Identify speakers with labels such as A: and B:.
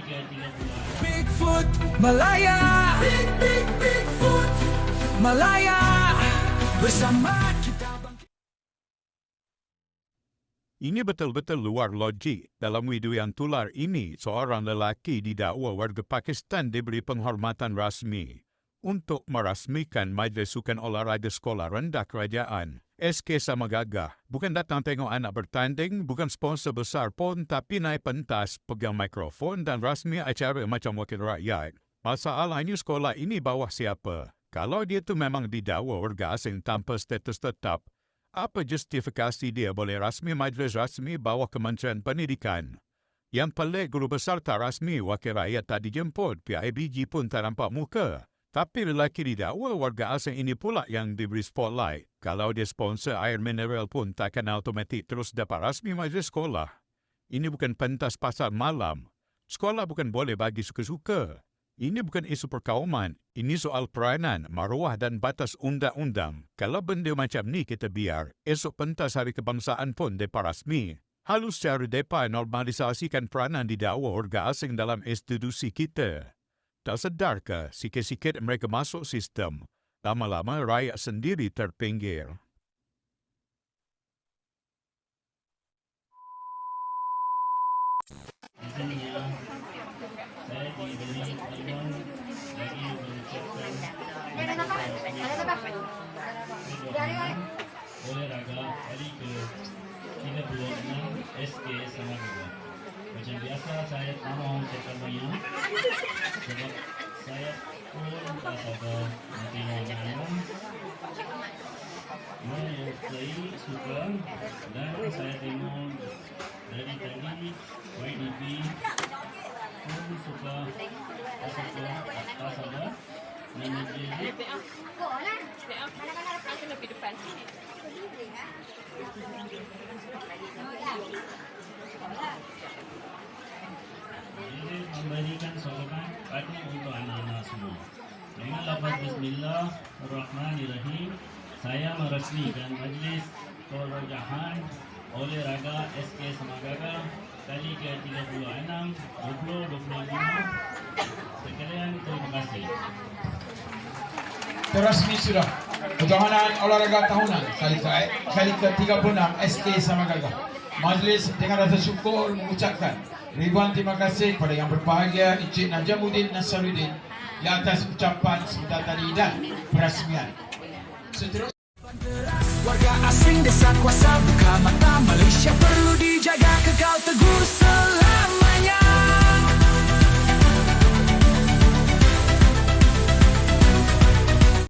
A: Bigfoot, Malaya. Big, big, Bigfoot. Malaya. Bersama kita
B: Ini betul-betul luar logik. Dalam video yang tular ini, seorang lelaki didakwa warga Pakistan diberi penghormatan rasmi untuk merasmikan Majlis Sukan Olahraga Sekolah Rendah Kerajaan. SK sama gagah. Bukan datang tengok anak bertanding, bukan sponsor besar pun tapi naik pentas, pegang mikrofon dan rasmi acara macam wakil rakyat. Masalahnya sekolah ini bawah siapa? Kalau dia tu memang didakwa warga asing tanpa status tetap, apa justifikasi dia boleh rasmi majlis rasmi bawah Kementerian Pendidikan? Yang pelik guru besar tak rasmi, wakil rakyat tak dijemput, PIBG pun tak nampak muka. Tapi lelaki didakwa warga asing ini pula yang diberi spotlight. Kalau dia sponsor air mineral pun takkan automatik terus dapat rasmi majlis sekolah. Ini bukan pentas pasar malam. Sekolah bukan boleh bagi suka-suka. Ini bukan isu perkauman. Ini soal peranan, maruah dan batas undang-undang. Kalau benda macam ni kita biar, esok pentas hari kebangsaan pun depa rasmi. Halus cara depa normalisasikan peranan didakwa warga asing dalam institusi kita. Tak sedar ke sikit-sikit mereka masuk sistem, lama-lama rakyat sendiri terpinggir.
C: Di sini ya, saya diberi peluang bagi mengucapkan oleh raga hari ke 36 SK Samarinda. Macam biasa saya tak mau cakap banyak sebab saya pun tak sabar nak tengok anak-anak. Menyukai suka dan saya tengok dari tadi YDP pun suka tak sabar
D: sini.
C: Ini Lafaz Bismillahirrahmanirrahim, saya meresmikan Majlis Kerojahan oleh Raga SK Semagaga kali ke-36 2025. Sekalian terima kasih.
E: Terasmi sudah Kejohanan Olahraga Tahunan kali ke kali ke-36 SK Samagaga. Majlis dengan rasa syukur mengucapkan ribuan terima kasih kepada yang berbahagia Encik Najamuddin Nasaruddin di atas ucapan sebentar tadi dan perasmian. Seterusnya
A: Warga asing desa kuasa buka mata Malaysia perlu dijaga kekal teguh